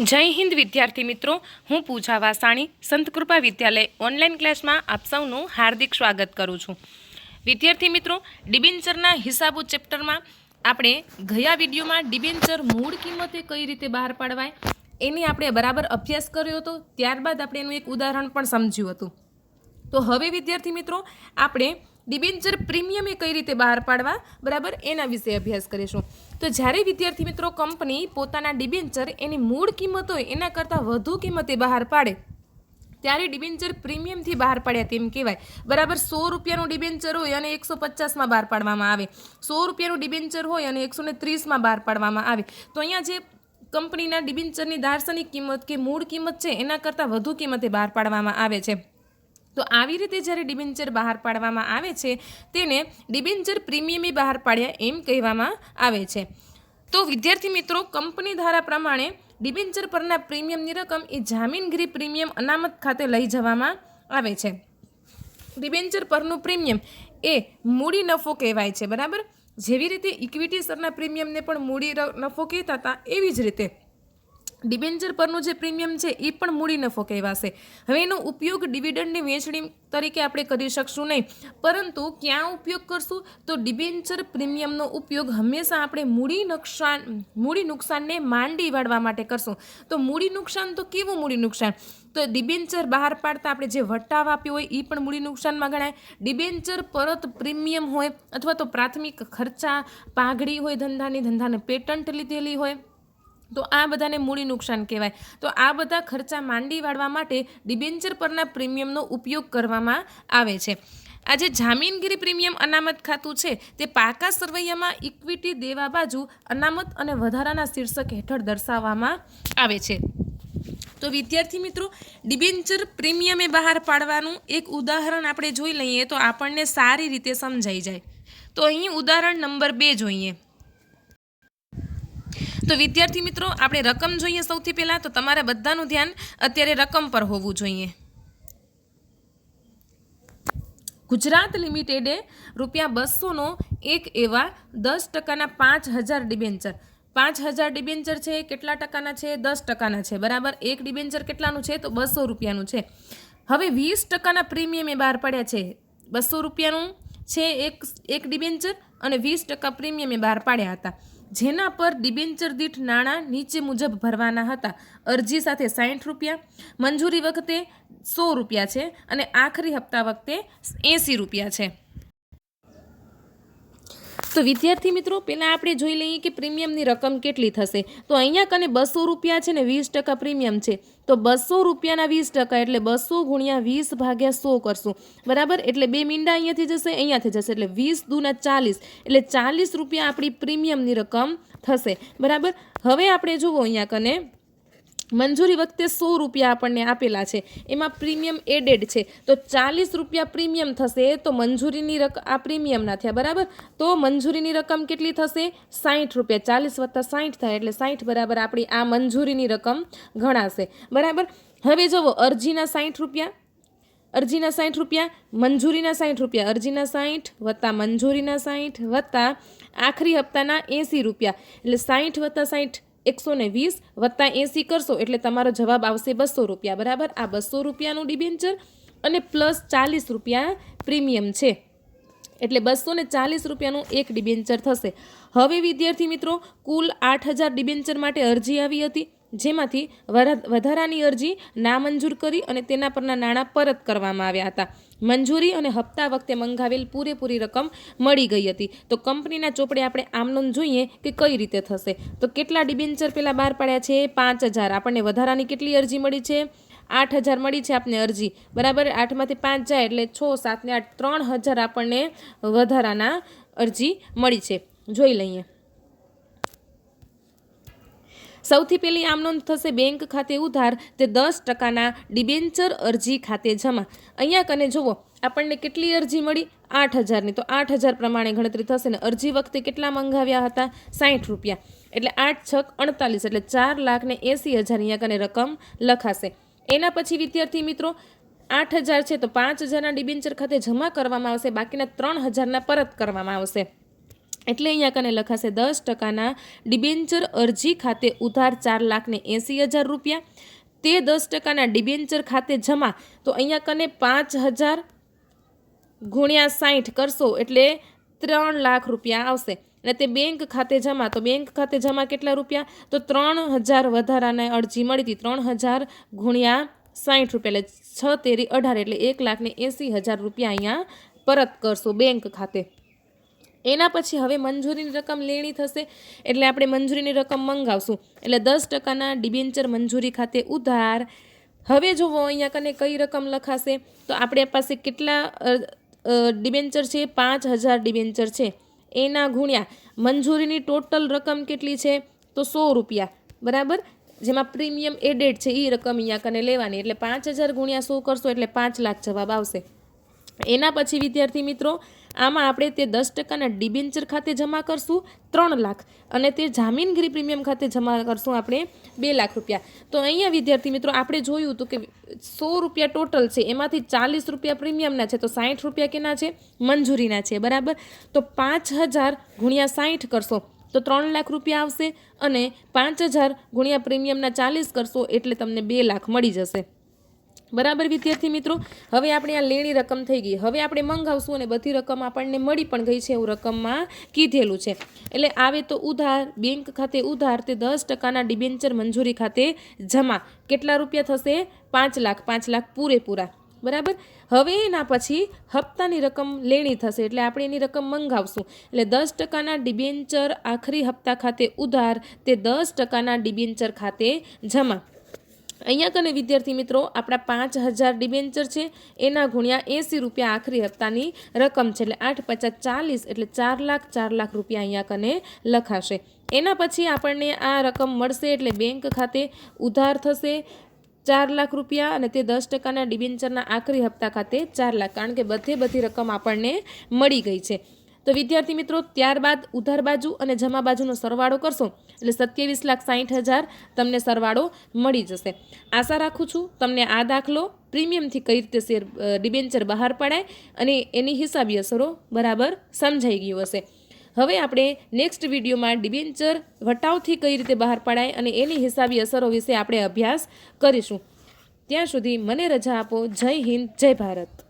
જય હિન્દ, વિદ્યાર્થી મિત્રો. હું પૂજા વાસાણી સંતકૃપા વિદ્યાલય ઓનલાઈન ક્લાસમાં આપ સૌનું હાર્દિક સ્વાગત કરું છું. વિદ્યાર્થી મિત્રો, ડિબેન્ચરના હિસાબો ચેપ્ટરમાં આપણે ગયા વિડીયોમાં ડિબેન્ચર મૂળ કિંમતે કઈ રીતે બહાર પાડવાય એની આપણે બરાબર અભ્યાસ કર્યો હતો. ત્યારબાદ આપણે એનું એક ઉદાહરણ પણ સમજ્યું હતું. તો હવે વિદ્યાર્થી મિત્રો, આપણે ડિબેન્ચર પ્રીમિયમ એ કઈ રીતે બહાર પાડવા? બરાબર? એના વિશે અભ્યાસ કરીશું. તો જ્યારે વિદ્યાર્થી મિત્રો કંપની પોતાના ડિબેન્ચર એની મૂળ કિંમત હોય, એના કરતાં વધુ કિંમતે બહાર પાડે, ત્યારે ડિબેન્ચર પ્રીમિયમથી બહાર પાડ્યા તેમ કહેવાય. બરાબર? સો રૂપિયાનું ડિબેન્ચર હોય અને એકસો પચાસમાં બહાર પાડવામાં આવે. સો રૂપિયાનું ડિબેન્ચર હોય અને એકસો ને ત્રીસમાં બહાર પાડવામાં આવે. તો અહીંયા જે કંપનીના ડિબેન્ચરની દાર્શનિક કિંમત કે મૂળ કિંમત છે, એના કરતાં વધુ કિંમતે બહાર પાડવામાં આવે છે. તો આવી રીતે જ્યારે ડિબેન્ચર બહાર પાડવામાં આવે છે, તેને ડિબેન્ચર પ્રીમિયમે બહાર પાડ્યા એમ કહેવામાં આવે છે. તો વિદ્યાર્થી મિત્રો, કંપની ધારા પ્રમાણે ડિબેન્ચર પરના પ્રીમિયમની રકમ એ જામીનગીરી પ્રીમિયમ અનામત ખાતે લઈ જવામાં આવે છે. ડિબેન્ચર પરનું પ્રીમિયમ એ મૂડી નફો કહેવાય છે, બરાબર? જેવી રીતે ઇક્વિટી સરના પ્રીમિયમને પણ મૂડી નફો કહેતા હતા, એવી જ રીતે. ડિબેન્ચર પરનું જે પ્રીમિયમ છે, એ પણ મૂડી નફો કહેવાશે. હવે એનો ઉપયોગ ડિવિડન્ડની વેચણી તરીકે આપણે કરી શકશું નહીં. પરંતુ ક્યાં ઉપયોગ કરશું? તો ડિબેન્ચર પ્રીમિયમનો ઉપયોગ હંમેશા આપણે મૂડી નુકસાન મૂડી નુકસાનને માંડી વાળવા માટે કરશું. તો મૂડી નુકસાન તો કેવું મૂડી નુકસાન? તો ડિબેન્ચર બહાર પાડતા આપણે જે વટાવ આપ્યો હોય એ પણ મૂડી નુકસાનમાં ગણાય. ડિબેન્ચર પરત પ્રીમિયમ હોય, અથવા તો પ્રાથમિક ખર્ચા પાઘડી હોય, ધંધાની, ધંધાને પેટન્ટ લીધેલી હોય તો આ બધાને મૂડી નુકસાન કહેવાય. તો આ બધા ખર્ચા માંડી વાળવા માટે ડિબેન્ચર પરના પ્રીમિયમનો ઉપયોગ કરવામાં આવે છે. આજે જામીનગીરી પ્રીમિયમ અનામત ખાતું છે. તે પાકા સરવૈયામાં ઇક્વિટી દેવા બાજુ અનામત અને વધારાના શીર્ષક હેઠળ દર્શાવવામાં આવે છે. તો વિદ્યાર્થી મિત્રો, ડિબેન્ચર પ્રીમિયમે બહાર પાડવાનું એક ઉદાહરણ આપણે જોઈ લઈએ તો આપણને સારી રીતે સમજાઈ જાય. તો અહીં ઉદાહરણ નંબર બે જોઈએ. તો વિદ્યાર્થી મિત્રો, આપણે રકમ જોઈએ સૌથી પહેલાં, તો તમારા બધાનું ધ્યાન અત્યારે રકમ પર હોવું જોઈએ. ગુજરાત લિમિટેડે રૂપિયા બસોનો એક એવા દસ ટકાના પાંચ હજાર ડિબેન્ચર. પાંચ હજાર ડિબેન્ચર છે, કેટલા ટકાના છે? દસ ટકાના છે, બરાબર? એક ડિબેન્ચર કેટલાનું છે? તો બસો રૂપિયાનું છે. હવે વીસ ટકાના પ્રીમિયમ એ બહાર પડ્યા છે. બસો રૂપિયાનું છે એક એક ડિબેન્ચર અને વીસ ટકા પ્રીમિયમ એ બહાર પાડ્યા હતા. જેના પર ડિબેન્ચર દીઠ નાણાં નીચે મુજબ ભરવાના હતા. અરજી સાથે સાઠ રૂપિયા, મંજૂરી વખતે સો રૂપિયા છે અને આખરી હપ્તા વખતે એંસી રૂપિયા છે. તો વિદ્યાર્થી મિત્રો, પહેલાં આપણે જોઈ લઈએ કે પ્રીમિયમની રકમ કેટલી થશે. તો અહીંયા કને બસો રૂપિયા છે ને વીસ ટકા પ્રીમિયમ છે. તો બસો રૂપિયાના વીસ ટકા એટલે બસો ગુણ્યા વીસ ભાગ્યા સો કરશું. બરાબર? એટલે બે મીંડા અહીંયાથી જશે અહીંયાથી જશે. એટલે વીસ દૂના ચાલીસ. એટલે ચાલીસ રૂપિયા આપણી પ્રીમિયમની રકમ થશે. બરાબર? હવે આપણે જુઓ અહીંયા કને મંજૂરી વખતે સો રૂપિયા આપણને આપેલા છે. એમાં પ્રીમિયમ એડેડ છે. તો ચાલીસ રૂપિયા પ્રીમિયમ થશે તો મંજૂરીની રકમ આ પ્રીમિયમના થયા, બરાબર? તો મંજૂરીની રકમ કેટલી થશે? સાઠ રૂપિયા. ચાલીસ વત્તા સાહીઠ થાય એટલે સાઠ બરાબર આપણી આ મંજૂરીની રકમ ગણાશે. બરાબર? હવે જુઓ અરજીના સાઠ રૂપિયા. અરજીના સાઠ રૂપિયા, મંજૂરીના સાઠ રૂપિયા. અરજીના સાહીઠ વત્તા મંજૂરીના સાહીઠ વત્તા આખરી હપ્તાના એંસી રૂપિયા. એટલે સાઠ વત્તા સાઠ એકસો ને વીસ વત્તા એંસી કરશો એટલે તમારો જવાબ આવશે બસો રૂપિયા, બરાબર? આ બસો રૂપિયાનું ડિબેન્ચર અને પ્લસ ચાલીસ રૂપિયા પ્રીમિયમ છે. એટલે બસો ને ચાલીસ રૂપિયાનું એક ડિબેન્ચર થશે. હવે વિદ્યાર્થી મિત્રો, કુલ આઠ હજાર ડિબેન્ચર માટે અરજી આવી હતી. જેમાંથી વધારાની અરજી નામંજૂર કરી અને તેના પરના નાણાં પરત કરવામાં આવ્યા હતા. મંજૂરી અને હપ્તા વખતે મંગાવેલ પૂરેપૂરી રકમ મળી ગઈ હતી. તો કંપનીના ચોપડે આપણે આમનોન જોઈએ કે કઈ રીતે થશે. તો કેટલા ડિબેન્ચર પહેલાં બહાર પાડ્યા છે? પાંચ હજાર. આપણને વધારાની કેટલી અરજી મળી છે? આઠ હજાર મળી છે આપને અરજી. બરાબર? આઠમાંથી પાંચ જાય એટલે છ, સાત ને આઠ, ત્રણ હજાર આપણને વધારાના અરજી મળી છે. જોઈ લઈએ. સૌથી પહેલી આમ નોંધ થશે બેંક ખાતે ઉધાર. તે દસ ટકાના ડિબેન્ચર અરજી ખાતે જમા. અહીંયા કને જુઓ, આપણને કેટલી અરજી મળી? આઠ હજારની. તો આઠ હજાર પ્રમાણે ગણતરી થશે ને અરજી વખતે કેટલા મંગાવ્યા હતા? સાઠ રૂપિયા. એટલે આઠ છક અડતાલીસ, એટલે ચાર લાખ ને એંસી હજાર અહીંયા કને રકમ લખાશે. એના પછી વિદ્યાર્થી મિત્રો, આઠ હજાર છે તો પાંચ હજારના ડિબેન્ચર ખાતે જમા કરવામાં આવશે. બાકીના ત્રણ હજારના પરત કરવામાં આવશે. એટલે અહીંયા કને લખાશે દસ ટકાના ડિબેન્ચર અરજી ખાતે ઉધાર ચાર લાખને એંસી હજાર રૂપિયા. તે દસ ટકાના ડિબેન્ચર ખાતે જમા. તો અહીંયા કને પાંચ હજાર ગુણ્યા સાઠ કરશો એટલે ત્રણ લાખ રૂપિયા આવશે. અને તે બેંક ખાતે જમા. તો બેંક ખાતે જમા કેટલા રૂપિયા? તો ત્રણ હજાર વધારાને અરજી મળી હતી. ત્રણ હજાર ગુણ્યા સાઠ રૂપિયા. એટલે છ તેરી અઢાર એટલે એક લાખને એંસી હજાર રૂપિયા અહીંયા પરત કરશો બેંક ખાતે. એના પછી હવે મંજૂરીની રકમ લેણી થશે એટલે આપણે મંજૂરીની રકમ મંગાવશું. એટલે દસ ટકાના ડિબેન્ચર મંજૂરી ખાતે ઉધાર. હવે જોવો, અહીંયા કને કઈ રકમ લખાશે? તો આપણે પાસે કેટલા ડિબેન્ચર છે? પાંચ હજાર ડિબેન્ચર છે. એના ગુણ્યા મંજૂરીની ટોટલ રકમ કેટલી છે? તો સો રૂપિયા. બરાબર? જેમાં પ્રીમિયમ એડેડ છે એ રકમ અહીંયા કને લેવાની. એટલે પાંચ હજાર ગુણ્યા સો કરશો એટલે પાંચ લાખ જવાબ આવશે. એના પછી વિદ્યાર્થી મિત્રો આમાં આપણે તે દસ ટકાના ડિબેન્ચર ખાતે જમા કરશું ત્રણ લાખ. અને તે જામીનગીરી પ્રીમિયમ ખાતે જમા કરશું આપણે બે લાખ રૂપિયા. તો અહીંયા વિદ્યાર્થી મિત્રો, આપણે જોયું હતું કે સો રૂપિયા ટોટલ છે, એમાંથી ચાલીસ રૂપિયા પ્રીમિયમના છે, તો સાઠ રૂપિયા કેના છે? મંજૂરીના છે, બરાબર? તો પાંચ હજાર ગુણ્યા સાઠ કરશો, તો ત્રણ લાખ રૂપિયા આવશે અને પાંચ હજાર ગુણ્યા પ્રીમિયમના ચાલીસ કરશો, એટલે તમને બે લાખ મળી જશે. બરાબર વિદ્યાર્થી મિત્રો? હવે આપણે આ લેણી રકમ થઈ ગઈ. હવે આપણે મંગાવશું અને બધી રકમ આપણને મળી પણ ગઈ છે એવું રકમમાં કીધેલું છે. એટલે આવે તો ઉધાર, બેંક ખાતે ઉધાર તે દસ ટકાના ડિબેન્ચર મંજૂરી ખાતે જમા. કેટલા રૂપિયા થશે? પાંચ લાખ. પાંચ લાખ પૂરેપૂરા. બરાબર? હવે એના પછી હપ્તાની રકમ લેણી થશે. એટલે આપણે એની રકમ મંગાવશું. એટલે દસ ટકાના ડિબેન્ચર આખરી હપ્તા ખાતે ઉધાર તે દસ ટકાના ડિબેન્ચર ખાતે જમા. અહીંયા કને વિદ્યાર્થી મિત્રો, આપણા પાંચ હજાર ડિબેન્ચર છે, એના ગુણ્યા એંસી રૂપિયા આખરી હપ્તાની રકમ છે, એટલે આઠ પચાસ ચાલીસ એટલે ચાર લાખ ચાર લાખ રૂપિયા અહીંયા કને લખાશે. એના પછી આપણને આ રકમ મળશે એટલે બેંક ખાતે ઉધાર થશે ચાર લાખ રૂપિયા અને તે દસ ટકાના ડિબેન્ચરના આખરી હપ્તા ખાતે ચાર લાખ. કારણ કે બધે બધી રકમ આપણને મળી ગઈ છે. તો વિદ્યાર્થી મિત્રો, ત્યારબાદ ઉધાર બાજુ અને જમા બાજુનો સરવાળો કરશો એટલે સત્યાવીસ લાખ સાઠ હજાર તમને સરવાળો મળી જશે. આશા રાખું છું તમને આ દાખલો પ્રીમિયમથી કઈ રીતે શેર ડિબેન્ચર બહાર પડાય અને એની હિસાબી અસરો બરાબર સમજાઈ ગયું હશે. હવે આપણે નેક્સ્ટ વિડીયોમાં ડિબેન્ચર વટાવથી કઈ રીતે બહાર પડાય અને એની હિસાબી અસરો વિશે આપણે અભ્યાસ કરીશું. ત્યાં સુધી મને રજા આપો. જય હિન્દ, જય ભારત.